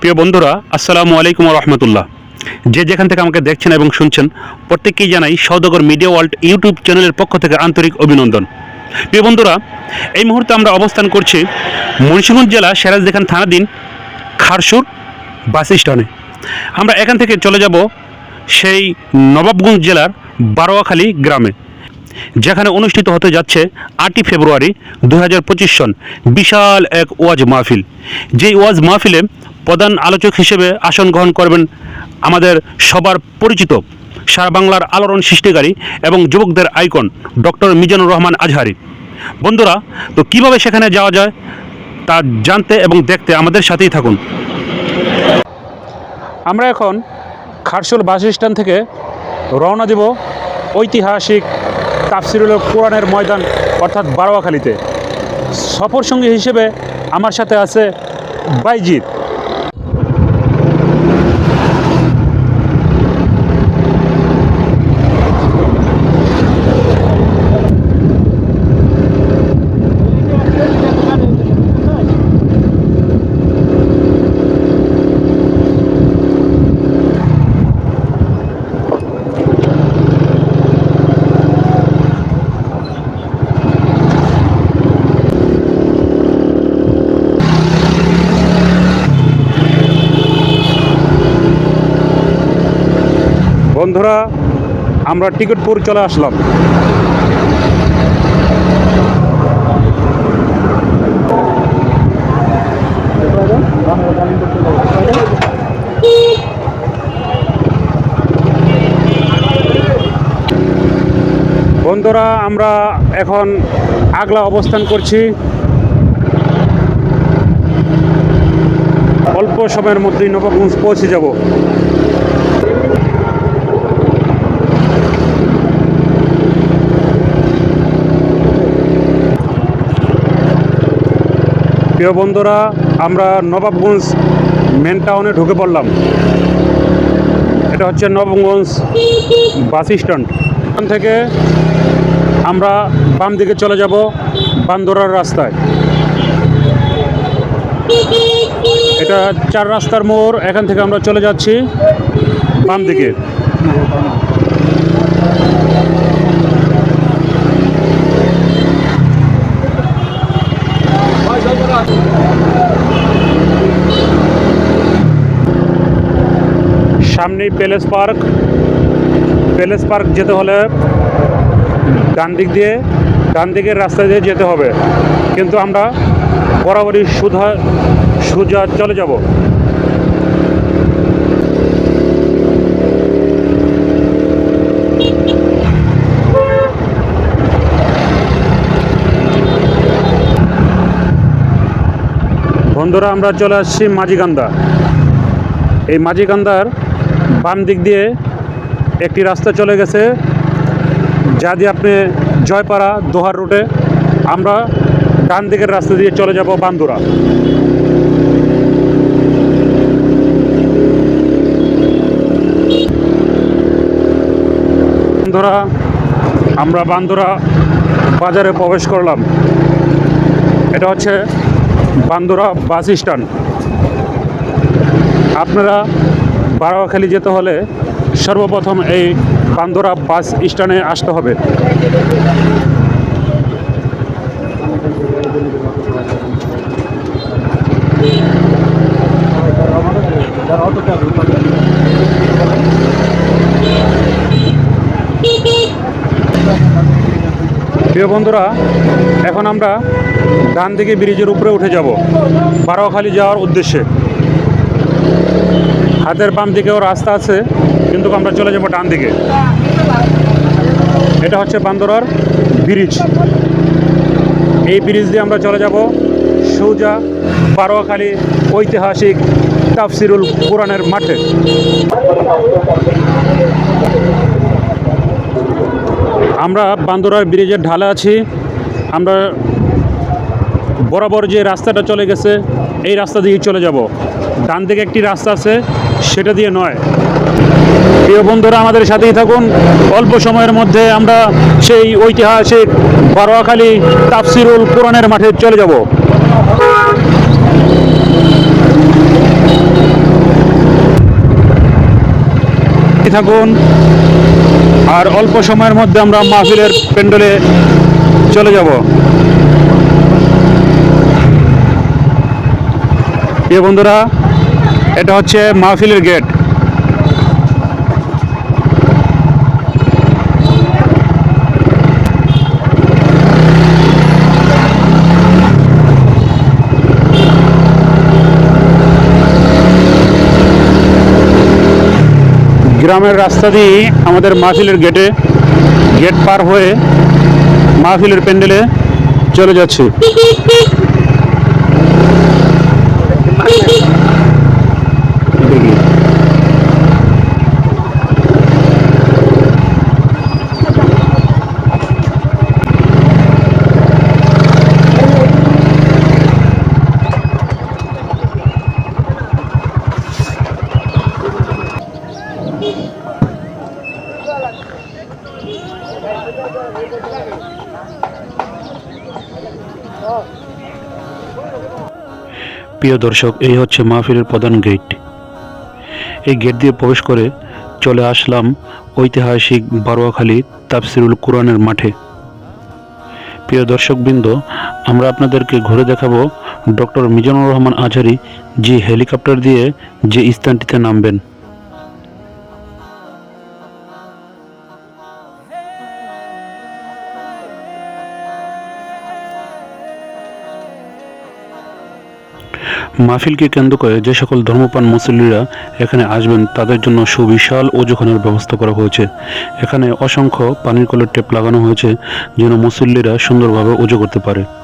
প্রিয় বন্ধুরা, আসসালামু আলাইকুম রহমতুল্লাহ। যে যেখান থেকে আমাকে দেখছেন এবং শুনছেন, প্রত্যেককেই জানাই সৌদাগর মিডিয়া ওয়ার্ল্ড ইউটিউব চ্যানেলের পক্ষ থেকে আন্তরিক অভিনন্দন। প্রিয় বন্ধুরা, এই মুহূর্তে আমরা অবস্থান করছি মুন্সিগঞ্জ জেলা সিরাজদেখান থানাধীন খারসুর বাস স্ট্যান্ডে। আমরা এখান থেকে চলে যাব সেই নবাবগঞ্জ জেলার বারোয়াখালী গ্রামে। যেখানে অনুষ্ঠিত হতে যাচ্ছে আটই ফেব্রুয়ারি দু হাজার পঁচিশ সন বিশাল এক ওয়াজ মাহফিল। যেই ওয়াজ মাহফিলে প্রধান আলোচক হিসেবে আসন গ্রহণ করবেন আমাদের সবার পরিচিত সারা বাংলার আলোড়ন সৃষ্টিকারী এবং যুবকদের আইকন ডক্টর মিজানুর রহমান আজহারি। বন্ধুরা, তো কীভাবে সেখানে যাওয়া যায় তা জানতে এবং দেখতে আমাদের সাথেই থাকুন। আমরা এখন খারসুল বাস স্ট্যান্ড থেকে রওনা দেব ঐতিহাসিক তাফসিরুল কোরআনের ময়দান অর্থাৎ বারোয়াখালীতে। সফর সঙ্গী হিসেবে আমার সাথে আছে বাইজিৎ বন্ধুরা, আমরা টিকিটপুর চলে আসলাম। বন্ধুরা, আমরা এখন আগলা অবস্থান করছি। অল্প সময়ের মধ্যেই নবাবগঞ্জ পৌঁছে যাব। প্রিয় বন্ধুরা, আমরা নবাবগঞ্জ মেন টাউনে ঢুকে পড়লাম। এটা হচ্ছে নবাবগঞ্জ বাস স্ট্যান্ড। এখান থেকে আমরা বাম দিকে চলে যাব বান্দোরার রাস্তায়। এটা চার রাস্তার মোড়, এখান থেকে আমরা চলে যাচ্ছি বাম দিকে। সামনেই প্যালেস পার্ক। প্যালেস পার্ক যেতে হলে ডান দিক দিয়ে, ডান দিকের রাস্তা দিয়ে যেতে হবে। কিন্তু আমরা বরাবরই সুধা, সুজা চলে যাব। বন্ধুরা, আমরা চলে আসছি মাঝিকান্দা এই মাঝিকান্দার বাম দিক দিয়ে একটি রাস্তা চলে গেছে, যা দিয়ে আপনি জয়পাড়া দোহার রুটে আমরা ডান দিকের রাস্তা দিয়ে চলে যাব বান্দুরা। বন্ধুরা আমরা বান্দুরা বাজারে প্রবেশ করলাম। এটা হচ্ছে বান্দুরা বাস স্ট্যান্ড। আপনারা বারোয়াখালী যেতে হলে সর্বপ্রথম এই বান্দোরা বাস স্ট্যান্ডে আসতে হবে। প্রিয় বন্ধুরা, এখন আমরা ডান দিকে ব্রিজের উপরে উঠে যাব বারোয়াখালী যাওয়ার উদ্দেশ্যে। হাতের বাম দিকেও রাস্তা আছে, কিন্তু আমরা চলে যাব ডান দিকে। এটা হচ্ছে বান্দরার ব্রিজ। এই ব্রিজ দিয়ে আমরা চলে যাব সৌজা বারোয়াখালী ঐতিহাসিক তাফসিরুল কোরআনের মাঠে। আমরা বান্দরার ব্রিজের ঢালে আছি। আমরা বরাবর যে রাস্তাটা চলে গেছে, এই রাস্তা দিয়ে চলে যাব। ডান দিকে একটি রাস্তা আছে সেটা দিয়ে নয়। প্রিয় বন্ধুরা, আমাদের সাথেই থাকুন। অল্প সময়ের মধ্যে আমরা সেই ঐতিহাসিক বারোয়াখালী তাফসিরুল কোরআনের মাঠে চলে যাব। থাকুন। আর অল্প সময়ের মধ্যে আমরা মাহফিলের প্যান্ডেলে চলে যাব। প্রিয় বন্ধুরা এটা হচ্ছে মাহফিলের গেট। গ্রামের রাস্তা দিয়ে আমাদের মাহফিলের গেটে গেট পার হয়ে মাহফিলের প্যান্ডেলে চলে যাচ্ছি দেখি। প্রিয় দর্শক, এই হচ্ছে মাহফিলের প্রধান গেট। এই গেট দিয়ে প্রবেশ করে চলে আসলাম ঐতিহাসিক বারোয়াখালী তাফসিরুল কোরআনের মাঠে। প্রিয় দর্শকবৃন্দ, আমরা আপনাদেরকে ঘুরে দেখাবো ডক্টর মিজানুর রহমান আজহারি যে হেলিকপ্টার দিয়ে যে স্থানটিতে নামবেন। মাহফিলকে কেন্দ্র করে যে সকল ধর্মপ্রাণ মুসল্লিরা এখানে আসবেন, তাদের জন্য সুবিশাল ওজোখানের ব্যবস্থা করা হয়েছে। এখানে অসংখ্য পানির কলের টেপ লাগানো হয়েছে, যেন মুসল্লিরা সুন্দরভাবে অজু করতে পারে।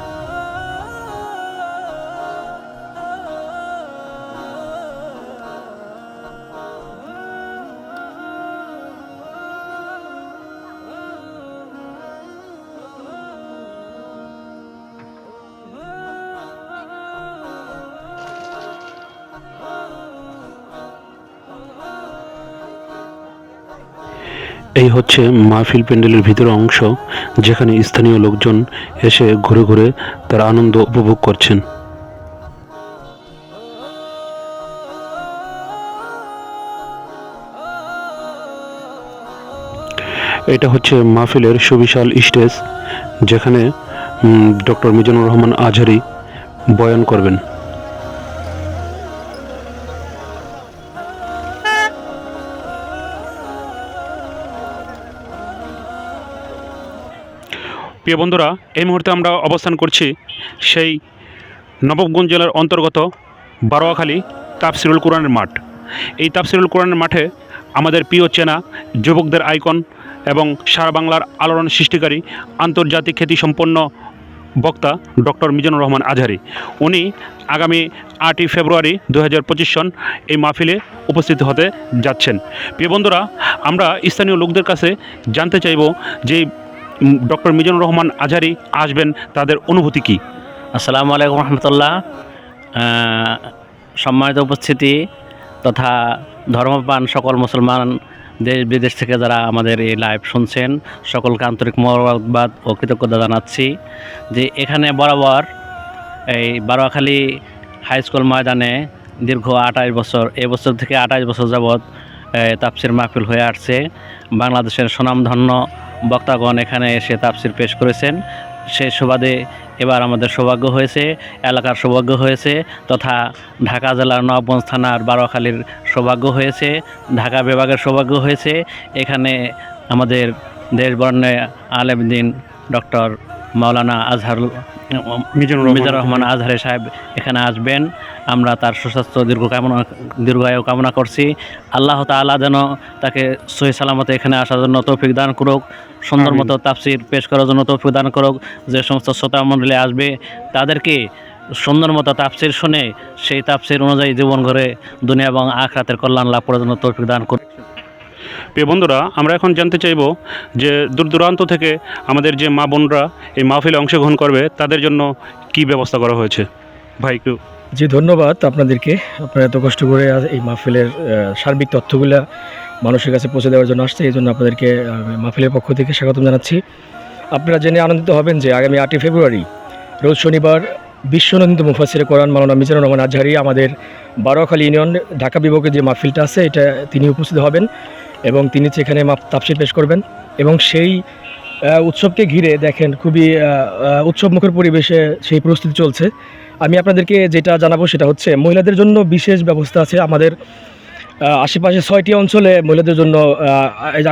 এই হচ্ছে মাহফিল প্যান্ডেলের ভিতরের অংশ, যেখানে স্থানীয় লোকজন এসে ঘুরে ঘুরে তার আনন্দ উপভোগ করছেন। এটা হচ্ছে মাহফিলের সুবিশাল স্টেজ, যেখানে ডক্টর মিজানুর রহমান আজহারি বয়ান করবেন। প্রিয় বন্ধুরা, এই মুহূর্তে আমরা অবস্থান করছি সেই নবাবগঞ্জ জেলার অন্তর্গত বারোয়াখালী তাপসিরুল কোরআনের মাঠ। এই তাফসিরুল কোরআনের মাঠে আমাদের প্রিয় চেনা যুবকদের আইকন এবং সারা বাংলার আলোড়ন সৃষ্টিকারী আন্তর্জাতিক খ্যাতিসম্পন্ন বক্তা ডক্টর মিজানুর রহমান আজহারি। উনি আগামী আটই ফেব্রুয়ারি দু হাজার পঁচিশ সন এই মাহফিলে উপস্থিত হতে যাচ্ছেন। প্রিয় বন্ধুরা, আমরা স্থানীয় লোকদের কাছে জানতে চাইব যে ডক্টর মিজানুর রহমান আজহারি আসবেন, তাদের অনুভূতি কী? আসসালামু আলাইকুম রহমতুল্লাহ। সম্মানিত উপস্থিতি তথা ধর্মপান সকল মুসলমান দেশ, বিদেশ থেকে যারা আমাদের এই লাইভ শুনছেন, সকলকে আন্তরিক মোবারকবাদ ও কৃতজ্ঞতা জানাচ্ছি যে এখানে বরাবর এই বারোয়াখালী হাই স্কুল ময়দানে দীর্ঘ আঠাশ বছর, এই বছর থেকে আঠাশ বছর যাবৎ তাপসির মাহফিল হয়ে আসছে। বাংলাদেশের সুনামধন্য বক্তাগণ এখানে এসে তাফসির পেশ করেছেন। সে সুবাদে এবার আমাদের সৌভাগ্য হয়েছে, এলাকার সৌভাগ্য হয়েছে, তথা ঢাকা জেলার নবগঞ্জ থানার বারোখালীর সৌভাগ্য হয়েছে, ঢাকা বিভাগের সৌভাগ্য হয়েছে। এখানে আমাদের দেশবর্ণে আলেমদিন ডক্টর মাওলানা আজহারুল মিজানুর রহমান। আজহারি সাহেব এখানে আসবেন। আমরা তার সুস্বাস্থ্য দীর্ঘ কামনা দীর্ঘায়ু কামনা করছি। আল্লাহ তাআলা যেন তাকে সহি সালামতে এখানে আসার জন্য তৌফিক দান করুক সুন্দর মতো তাফসির পেশ করার জন্য তৌফিক দান করুক যে সমস্ত শ্রোতা মণ্ডলী আসবে তাদেরকে সুন্দর মতো তাফসির শুনে সেই তাফসির অনুযায়ী জীবন ঘরে দুনিয়া এবং আখরাতের কল্যাণ লাভ করার জন্য তৌফিক দান করুক। প্রিয় বন্ধুরা, আমরা এখন জানতে চাইব যে দূর দূরান্ত থেকে আমাদের যে মা বোনরা এই মাহফিলে অংশগ্রহণ করবে, তাদের জন্য কি ব্যবস্থা করা হয়েছে? ভাই, একটু জি, ধন্যবাদ আপনাদেরকে। আপনারা এত কষ্ট করে এই মাহফিলের সার্বিক তথ্যগুলা মানুষের কাছে পৌঁছে দেওয়ার জন্য আসছে এই জন্য আপনাদেরকে মাহফিলের পক্ষ থেকে স্বাগতম জানাচ্ছি। আপনারা জেনে আনন্দিত হবেন যে আগামী আটই ফেব্রুয়ারি, রোজ শনিবার বিশ্বনন্দিত মুফাসির কোরআন মালানা মিজানুর রহমান আজহারি আমাদের বারোখালী ইউনিয়ন, ঢাকা বিভাগের যে মাহফিলটা আছে, এটা তিনি উপস্থিত হবেন। এবং তিনি সেখানে তাপসির পেশ করবেন এবং সেই উৎসবকে ঘিরে দেখেন খুবই উৎসবমুখর পরিবেশে সেই প্রস্তুতি চলছে। আমি আপনাদেরকে যেটা জানাব সেটা হচ্ছে, মহিলাদের জন্য বিশেষ ব্যবস্থা আছে। আমাদের আশেপাশে ছয়টি অঞ্চলে মহিলাদের জন্য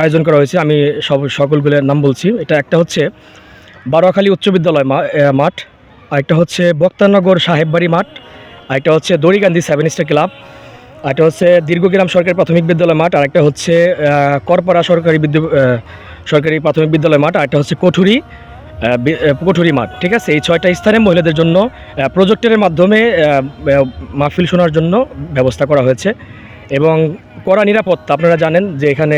আয়োজন করা হয়েছে। আমি সব, সকলগুলোর নাম বলছি। এটা একটা হচ্ছে বারোয়াখালী উচ্চ বিদ্যালয় মাঠ। আরেকটা হচ্ছে বক্তানগর সাহেববাড়ি মাঠ। আরেকটা হচ্ছে দড়িগান্ধী সেভেন স্টার ক্লাব। আরেকটা হচ্ছে দীর্ঘগ্রাম সরকারি প্রাথমিক বিদ্যালয় মাঠ আর একটা হচ্ছে করপাড়া সরকারি বিদ্যা সরকারি প্রাথমিক বিদ্যালয় মাঠ আর একটা হচ্ছে কঠুরি কঠুরি মাঠ, ঠিক আছে? এই ছয়টা স্থানে মহিলাদের জন্য প্রজেক্টরের মাধ্যমে মাহফিল শোনার জন্য ব্যবস্থা করা হয়েছে। এবং কড়া নিরাপত্তা, আপনারা জানেন যে এখানে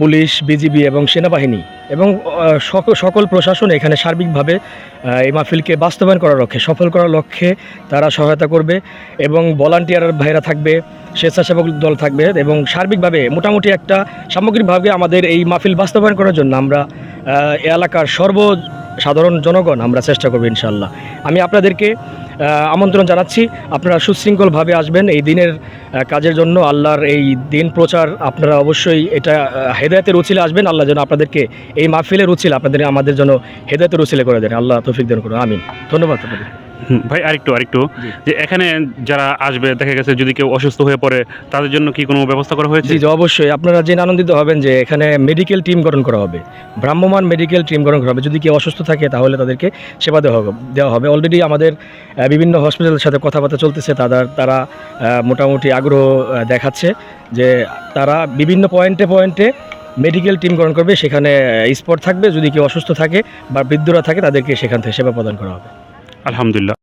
পুলিশ, বিজিবি এবং সেনাবাহিনী এবং সক- সকল প্রশাসন এখানে সার্বিকভাবে এই মাহফিলকে বাস্তবায়ন করার লক্ষ্যে, সফল করার লক্ষ্যে তারা সহায়তা করবে এবং ভলান্টিয়ার ভাইরা থাকবে, স্বেচ্ছাসেবক দল থাকবে এবং সার্বিকভাবে মোটামুটি একটা সামগ্রিকভাবে আমাদের এই মাহফিল বাস্তবায়ন করার জন্য আমরা এলাকার সর্ব সাধারণ জনগণ আমরা চেষ্টা করব ইনশাল্লাহ আমি আপনাদেরকে আমন্ত্রণ জানাচ্ছি। আপনারা সুশৃঙ্খলভাবে আসবেন এই দিনের কাজের জন্য। আল্লাহর এই দিন প্রচার আপনারা অবশ্যই এটা হেদায়তের উচিলে আসবেন। আল্লাহ যেন আপনাদেরকে এই মাহফিলের উচিল, আপনাদের, আমাদের জন্য হেদায়তের উচিলে করে দেন। আল্লাহ তৌফিক দেন করুন। আমিন। ধন্যবাদ আপনাদের। ভাই আরেকটু আরেকটু। যে এখানে যারা আসবে দেখা গেছে যদি কেউ অসুস্থ হয়ে পড়ে তাদের জন্য কি কোনো ব্যবস্থা করা হয়েছে? জি অবশ্যই। আপনারা জেনে আনন্দিত হবেন যে এখানে মেডিকেল টিম গঠন করা হবে। ভ্রাম্যমান মেডিকেল টিম গঠন করা হবে। যদি কেউ অসুস্থ থাকে তাহলে তাদেরকে সেবা দেওয়া হবে দেওয়া হবে। অলরেডি আমাদের বিভিন্ন হসপিটালের সাথে কথাবার্তা চলতেছে। তাদের তারা মোটামুটি আগ্রহ দেখাচ্ছে যে তারা বিভিন্ন পয়েন্টে পয়েন্টে মেডিকেল টিম গঠন করবে। সেখানে স্পট থাকবে। যদি কেউ অসুস্থ থাকে বা বৃদ্ধরা থাকে তাদেরকে সেখান থেকে সেবা প্রদান করা হবে। আলহামদুলিল্লাহ